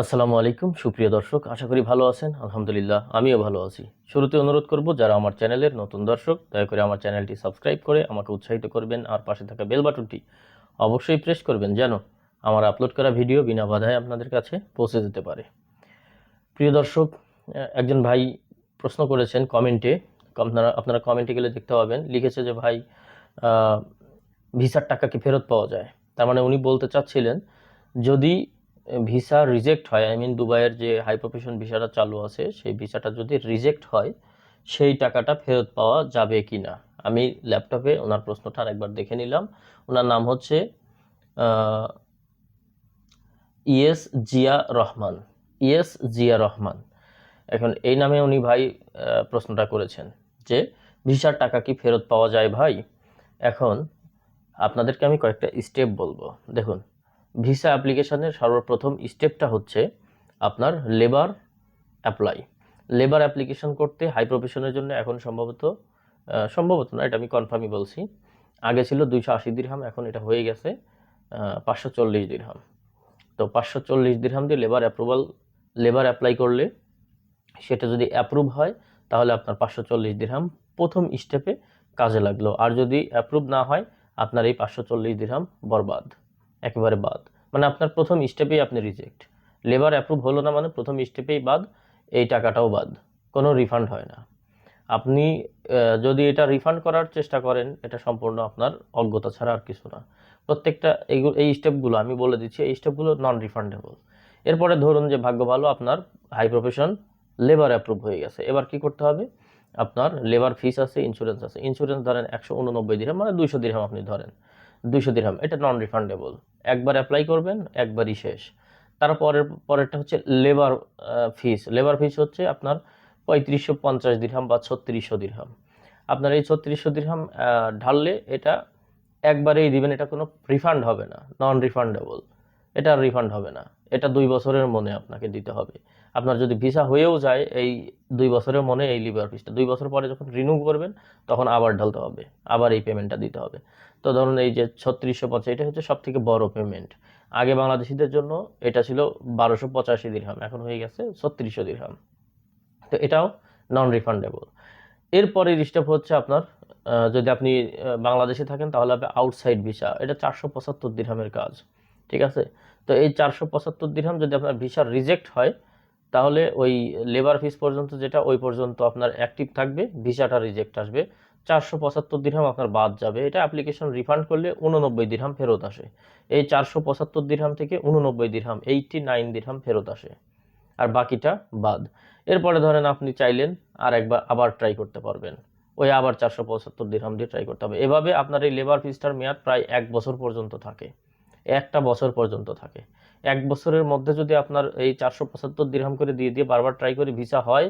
আসসালামু আলাইকুম, সুপ্রিয় দর্শক, আশা করি ভালো আছেন। আলহামদুলিল্লাহ, আমিও ভালো আছি। শুরুতে অনুরোধ করব, যারা আমার চ্যানেলের নতুন দর্শক, দয়া করে আমার চ্যানেলটি সাবস্ক্রাইব করে আমাকে উৎসাহিত করবেন আর পাশে থাকা বেল বাটনটি অবশ্যই প্রেস করবেন যেন আমার আপলোড করা ভিডিও বিনা বাধায় আপনাদের কাছে পৌঁছে যেতে পারে। প্রিয় দর্শক, একজন ভাই প্রশ্ন করেছেন কমেন্টে, আপনারা আপনারা কমেন্টে গেলে দেখতে পাবেন, লিখেছে যে, ভাই ভিসার টাকা কি ফেরত পাওয়া যায়? তার মানে উনি বলতে চাচ্ছিলেন, যদি ভিসা রিজেক্ট হয় আই মিন দুবাইয়ের যে হাই প্রফেশন ভিসাটা চালু আছে, সেই ভিসাটা যদি রিজেক্ট হয়, সেই টাকাটা ফেরত পাওয়া যাবে কি না? আমি ল্যাপটপে ওনার প্রশ্নটা আরেকবার দেখে নিলাম। ওনার নাম হচ্ছে ইয়েস জিয়া রহমান। ইয়েস জিয়া রহমান। এখন এই নামে উনি ভাই প্রশ্নটা করেছেন যে, ভিসার টাকা কি ফেরত পাওয়া যায় ভাই? এখন আপনাদেরকে আমি কয়েকটা স্টেপ বলব। দেখুন ভিসা অ্যাপ্লিকেশনের সর্বপ্রথম স্টেপটা হচ্ছে আপনার লেবার অ্যাপ্লাই। লেবার অ্যাপ্লিকেশন করতে হাই প্রফেশনের জন্য এখন সম্ভবত সম্ভবত না, এটা আমি কনফার্মই বলছি। আগে ছিল দুইশো আশি দিরহাম, এখন এটা হয়ে গেছে পাঁচশো চল্লিশ দিরহাম। তো পাঁচশো চল্লিশ দিরহাম দিয়ে লেবার অ্যাপ্রুভাল লেবার অ্যাপ্লাই করলে সেটা যদি অ্যাপ্রুভ হয়, তাহলে আপনার পাঁচশো চল্লিশ দিরহাম প্রথম স্টেপে কাজে লাগল। আর যদি অ্যাপ্রুভ না হয়, আপনার এই পাঁচশো চল্লিশ দিরহাম বরবাদ। একেবারে বাদ। মানে আপনার প্রথম স্টেপেই আপনি রিজেক্ট লেবার অ্যাপ্রুভ হলো না মানে প্রথম স্টেপেই বাদ, এই টাকাটাও বাদ। কোনো রিফান্ড হয় না। আপনি যদি এটা রিফান্ড করার চেষ্টা করেন, এটা সম্পূর্ণ আপনার অজ্ঞতা ছাড়া আর কিছু না। প্রত্যেকটা এইগুলো এই স্টেপগুলো আমি বলে দিচ্ছি, এই স্টেপগুলো নন রিফান্ডেবল এরপরে ধরুন যে ভাগ্য ভালো, আপনার হাই প্রফেশন লেবার অ্যাপ্রুভ হয়ে গেছে। এবার কি করতে হবে? আপনার লেবার ফিস আছে ইন্স্যুরেন্স আছে। ইন্স্যুরেন্স ধরেন একশো উননব্বই দিরহাম মানে দুইশো দিরহাম আপনি ধরেন। দুইশো দিরহাম এটা নন রিফান্ডেবল একবার অ্যাপ্লাই করবেন, একবারই শেষ। তারপরের, পরেরটা হচ্ছে লেবার ফিস লেবার ফিস হচ্ছে আপনার পঁয়ত্রিশশো পঞ্চাশ দিরহাম বা ছত্রিশশো দিরহাম আপনার এই ছত্রিশশো দিরহাম ঢাললে এটা একবারেই দিবেন, এটা কোনো রিফান্ড হবে না নন রিফান্ডেবল এটা রিফান্ড হবে না। এটা দুই বছরের মনে আপনাকে দিতে হবে। আপনার যদি ভিসা হয়েও যায় এই দুই বছরের মনে এই লিভার ফিসটা দুই বছর পরে যখন রিনিউ করবেন, তখন আবার ঢালতে হবে, আবার এই পেমেন্টটা দিতে হবে। তো ধরুন এই যে ছত্রিশশো পঞ্চাশ এটা হচ্ছে সব থেকে বড় পেমেন্ট আগে বাংলাদেশিদের জন্য এটা ছিল বারোশো পঁচাশি দিরহাম এখন হয়ে গেছে ছত্রিশশো দিরহাম তো এটাও নন রিফান্ডেবল এরপরের স্টেপ হচ্ছে আপনার যদি আপনি বাংলাদেশে থাকেন, তাহলে হবে আউটসাইড ভিসা এটা চারশো পঁচাত্তর দিরহামের কাজ, ঠিক আছে? তো এই চারশো পঁচাত্তর দিরহাম যদি আপনার ভিসা রিজেক্ট হয় তাহলে ওই লেবার ফিস পর্যন্ত যেটা, ওই পর্যন্ত আপনার অ্যাক্টিভ থাকবে, ভিসাটা রিজেক্ট আসবে। চারশো পঁচাত্তর দিরহাম আপনার বাদ যাবে। এটা অ্যাপ্লিকেশন রিফান্ড করলে উননব্বই দিরহাম ফেরত আসে। এই চারশো পঁচাত্তর দিরহাম থেকে উননব্বই দিরহাম এইটটি নাইন দিরহাম ফেরত আসে। আর বাকিটা বাদ। এরপরে ধরেন আপনি চাইলেন আর একবার আবার ট্রাই করতে পারবেন। ওই আবার চারশো পঁচাত্তর দিরহাম দিয়ে ট্রাই করতে হবে। এভাবে আপনার এই লেবার ফিসটার মেয়াদ প্রায় এক বছর পর্যন্ত থাকে। একটা বছর পর্যন্ত থাকে। এক বছরের মধ্যে যদি আপনার এই চারশো পঁচাত্তর দিরহাম করে দিয়ে দিয়ে বারবার ট্রাই করে ভিসা হয়,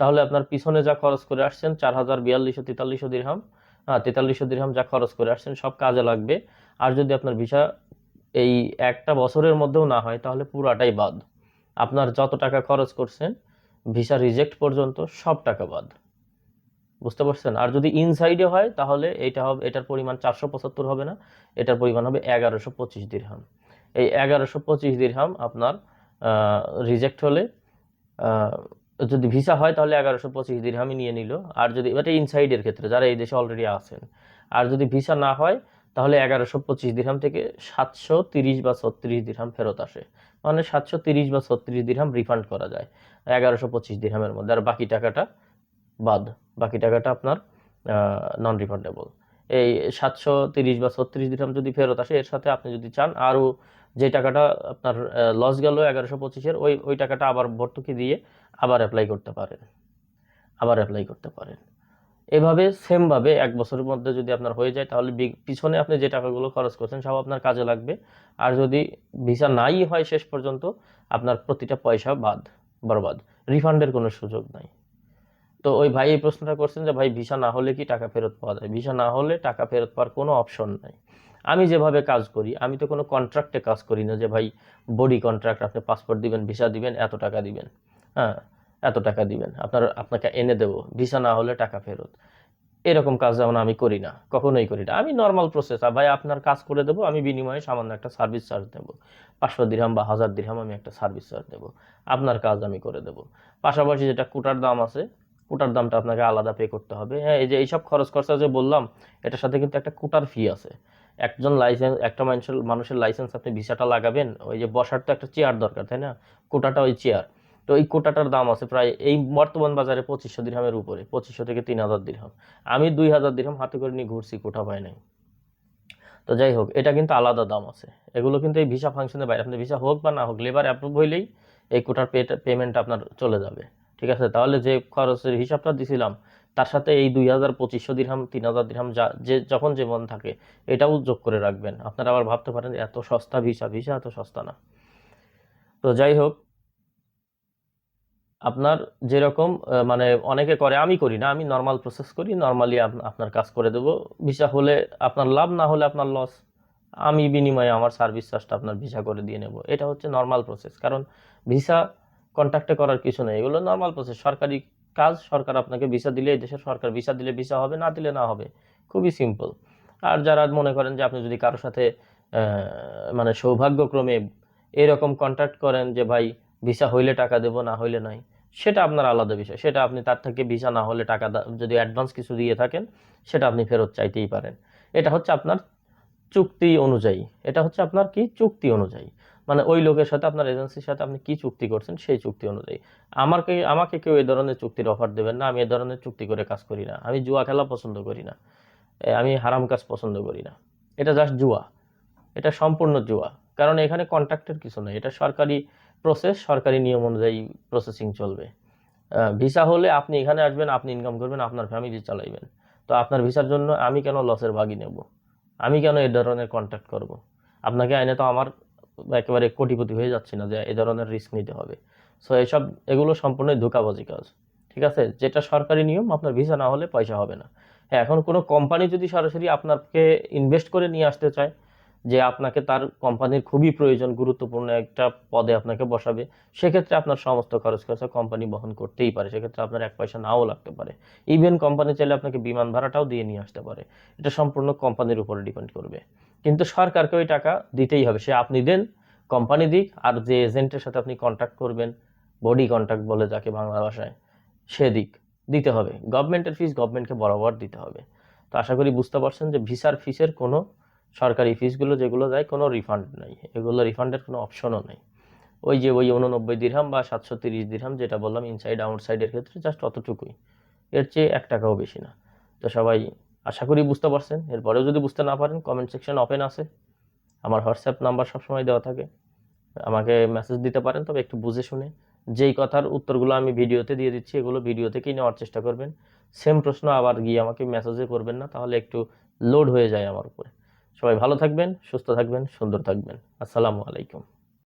তাহলে আপনার পিছনে যা খরচ করে আসছেন চার হাজার বিয়াল্লিশশো তেতাল্লিশশো দিরহাম হ্যাঁ তেতাল্লিশশো দিরহাম যা খরচ করে আসছেন সব কাজে লাগবে। আর যদি আপনার ভিসা এই একটা বছরের মধ্যেও না হয়, তাহলে পুরাটাই বাদ। আপনার যত টাকা খরচ করছেন ভিসা রিজেক্ট পর্যন্ত সব টাকা বাদ। বুঝতে পারছেন? আর যদি ইনসাইডে হয়, তাহলে এটা হবে, এটার পরিমাণ চারশো পঁচাত্তর হবে না, এটার পরিমাণ হবে এগারোশো পঁচিশ দিরহাম এই এগারোশো পঁচিশ দিরহাম আপনার রিজেক্ট হলে যদি ভিসা হয় তাহলে এগারোশো পঁচিশ দিরহামই নিয়ে নিল। আর যদি, এটা ইনসাইডের ক্ষেত্রে, যারা এই দেশে অলরেডি আছেন। আর যদি ভিসা না হয়, তাহলে এগারোশো পঁচিশ দিরহাম থেকে সাতশো তিরিশ বা ছত্রিশ দিরহাম ফেরত আসে। মানে সাতশো তিরিশ বা ছত্রিশ দিরহাম রিফান্ড করা যায় এগারোশো পঁচিশ দিরহামের মধ্যে। আর বাকি টাকাটা বাদ। বাকি টাকাটা আপনার নন রিফান্ডেবল এই সাতশো তিরিশ বা ছত্রিশ দিরহাম যদি ফেরত আসে, এর সাথে আপনি যদি চান, আরও যে টাকাটা আপনার লস গেল এগারোশো পঁচিশের, ওই ওই টাকাটা আবার ভর্তুকি দিয়ে আবার অ্যাপ্লাই করতে পারেন। আবার অ্যাপ্লাই করতে পারেন। এভাবে সেমভাবে এক বছরের মধ্যে যদি আপনার হয়ে যায়, তাহলে পিছনে আপনি যে টাকাগুলো খরচ করছেন, সব আপনার কাজে লাগবে। আর যদি ভিসা নাই হয় শেষ পর্যন্ত, আপনার প্রতিটা পয়সা বাদ, বরবাদ। রিফান্ডের কোনো সুযোগ নাই। তো ওই ভাই এই প্রশ্নটা করছেন যে, ভাই, ভিসা না হলে কি টাকা ফেরত পাওয়া যায়? ভিসা না হলে টাকা ফেরত পাওয়ার কোনো অপশন নাই। আমি যেভাবে কাজ করি, আমি তো কোনো কন্ট্রাক্টে কাজ করি না যে, ভাই বডি কন্ট্রাক্ট আপনি পাসপোর্ট দিবেন ভিসা দিবেন, এত টাকা দিবেন। হ্যাঁ এত টাকা দিবেন। আপনার, আপনাকে এনে দেবো ভিসা না হলে টাকা ফেরত। এরকম কাজ যেমন আমি করি না, কখনোই করি না। আমি নর্মাল প্রসেস ভাই, আপনার কাজ করে দেবো, আমি বিনিময়ে সামান্য একটা সার্ভিস চার্জ দেবো। পাঁচশো দিরহাম বা হাজার দিরহাম আমি একটা সার্ভিস চার্জ দেবো। আপনার কাজ আমি করে দেবো। পাশাপাশি যেটা কুটার দাম আছে, কুটার দামটা আপনাকে আলাদা পে করতে হবে। হ্যাঁ এই যে এইসব খরচ খরচা যে বললাম, এটার সাথে কিন্তু একটা কুটার ফি আছে। একজন লাইসেন্স একটা মানুষের মানুষের লাইসেন্স আপনি ভিসাটা লাগাবেন, ওই যে বসার তো একটা চেয়ার দরকার, তাই না? কোটাটা ওই চেয়ার তো এই কোটাটার দাম আছে প্রায়, এই বর্তমান বাজারে পঁচিশশো দিরহামের উপরে, পঁচিশশো থেকে তিন হাজার দিরহাম আমি দুই হাজার দিরহাম হাতে করে নিয়ে ঘুরছি, কোটা পাই নাই। তো যাই হোক, এটা কিন্তু আলাদা দাম আছে। এগুলো কিন্তু এই ভিসা ফাংশনের বাইরে আপনার ভিসা হোক বা না হোক লেবার অ্যাপ্রুভ হইলেই এই কোটার পেমেন্ট আপনার চলে যাবে। ঠিক আছে? তাহলে যে খরচের হিসাবটা দিছিলাম তার সাথে এই দুই হাজার পঁচিশশো দিরহাম, তিন হাজার দিরহাম, যা, যে, যখন যেমন থাকে, এটাও যোগ করে রাখবেন। আপনারা আবার ভাবতে পারেন, এত সস্তা ভিসা ভিসা এত সস্তা না। তো যাই হোক, আপনার যেরকম মানে অনেকে করে, আমি করি না, আমি নর্মাল প্রসেস করি নর্মালি আপনার কাজ করে দেবো। ভিসা হলে আপনার লাভ, না হলে আপনার লস আমি বিনিময়ে আমার সার্ভিস চার্জটা আপনার ভিসা করে দিয়ে নেব। এটা হচ্ছে নর্মাল প্রসেস কারণ ভিসা কন্ট্যাক্টে করার কিছু নেই। এগুলো নর্মাল প্রসেস সরকারি কাজ সরকার আপনাকে ভিসা দিলে দেশের সরকার ভিসা দিলে ভিসা হবে, না দিলে না হবে। খুবই সিম্পল আর যারা মনে করেন যে আপনি যদি কারোর সাথে মানে সৌভাগ্যক্রমে এরকম কন্ট্যাক্ট করেন যে ভাই ভিসা হইলে টাকা দেবো, না হইলে নাই, সেটা আপনার আলাদা বিষয়। সেটা আপনি তার থেকে ভিসা না হলে টাকা যদি অ্যাডভান্স কিছু দিয়ে থাকেন, সেটা আপনি ফেরত চাইতেই পারেন। এটা হচ্ছে আপনার চুক্তি অনুযায়ী। এটা হচ্ছে আপনার কি? চুক্তি অনুযায়ী। মানে ওই লোকের সাথে, আপনার এজেন্সির সাথে আপনি কি চুক্তি করছেন সেই চুক্তি অনুযায়ী। আমাকে আমাকে কেউ এই ধরনের চুক্তির অফার দেবেন না, আমি এই ধরনের চুক্তি করে কাজ করি না। আমি জুয়া খেলা পছন্দ করি না। আমি হারাম কাজ পছন্দ করি না। এটা জাস্ট জুয়া। এটা সম্পূর্ণ জুয়া। কারণ এখানে কন্ট্রাক্টের কিছু নেই। এটা সরকারি প্রসেস সরকারি নিয়ম অনুযায়ী প্রসেসিং চলবে। ভিসা হলে আপনি এখানে আসবেন, আপনি ইনকাম করবেন, আপনার ফ্যামিলি চালাইবেন। তো আপনার ভিসার জন্য আমি কেন লসের ভাগই নেব? আমি কেন এ ধরনের কন্ট্যাক্ট করব? আপনাকে আইনে তো আমার একেবারে কোটিপতি হয়ে যাচ্ছে না যে এই ধরনের রিস্ক নিতে হবে। সো এসব এগুলো সম্পূর্ণই ধোকাবাজি কাজ, ঠিক আছে? যেটা সরকারি নিয়ম, আপনার ভিসা না হলে পয়সা হবে না। হ্যাঁ এখন কোনো কোম্পানি যদি সরাসরি আপনাকে ইনভেস্ট করে নিয়ে আসতে চায়, যে আপনাকে তার কোম্পানির খুবই প্রয়োজন, গুরুত্বপূর্ণ একটা পদে আপনাকে বসাবে, সেক্ষেত্রে আপনার সমস্ত খরচ খরচা কোম্পানি বহন করতেই পারে। সেক্ষেত্রে আপনার এক পয়সা নাও লাগতে পারে। ইভেন কোম্পানি চাইলে আপনাকে বিমান ভাড়াটাও দিয়ে নিয়ে আসতে পারে। এটা সম্পূর্ণ কোম্পানির উপরে ডিপেন্ড করবে। কিন্তু সরকারকে ওই টাকা দিতেই হবে। সে আপনি দেন কোম্পানি দিক, আর যে এজেন্টের সাথে আপনি কন্ট্যাক্ট করবেন বডি কন্ট্যাক্ট বলে যাকে বাংলা ভাষায়, সে দিক দিতে হবে। গভর্নমেন্টের ফিস গভর্নমেন্টকে বরাবর দিতে হবে। তো আশা করি বুঝতে পারছেন যে ভিসার ফিসের কোনো সরকারি ফিসগুলো যেগুলো যায়, কোনো রিফান্ড নাই। এগুলো রিফান্ডের কোনো অপশনও নেই। ওই যে ওই উননব্বই দিরহাম বা সাতশো তিরিশ দিরহাম যেটা বললাম ইনসাইড আউটসাইডের ক্ষেত্রে জাস্ট অতটুকুই। এর চেয়ে এক টাকাও বেশি না। তো সবাই আশা করি বুঝতে পারছেন। এরপরেও যদি বুঝতে না পারেন কমেন্ট সেকশন ওপেন আছে। আমার হোয়াটসঅ্যাপ নাম্বার সবসময় দেওয়া থাকে। আমাকে মেসেজ দিতে পারেন, তবে একটু বুঝে শুনে। যেই কথার উত্তরগুলো আমি ভিডিওতে দিয়ে দিচ্ছি, এগুলো ভিডিও থেকেই নেওয়ার চেষ্টা করবেন। সেম প্রশ্ন আবার গিয়ে আমাকে মেসেজে করবেন না, তাহলে একটু লোড হয়ে যায় আমার উপরে। সবাই ভালো থাকবেন, সুস্থ থাকবেন, সুন্দর থাকবেন। আসসালামু আলাইকুম।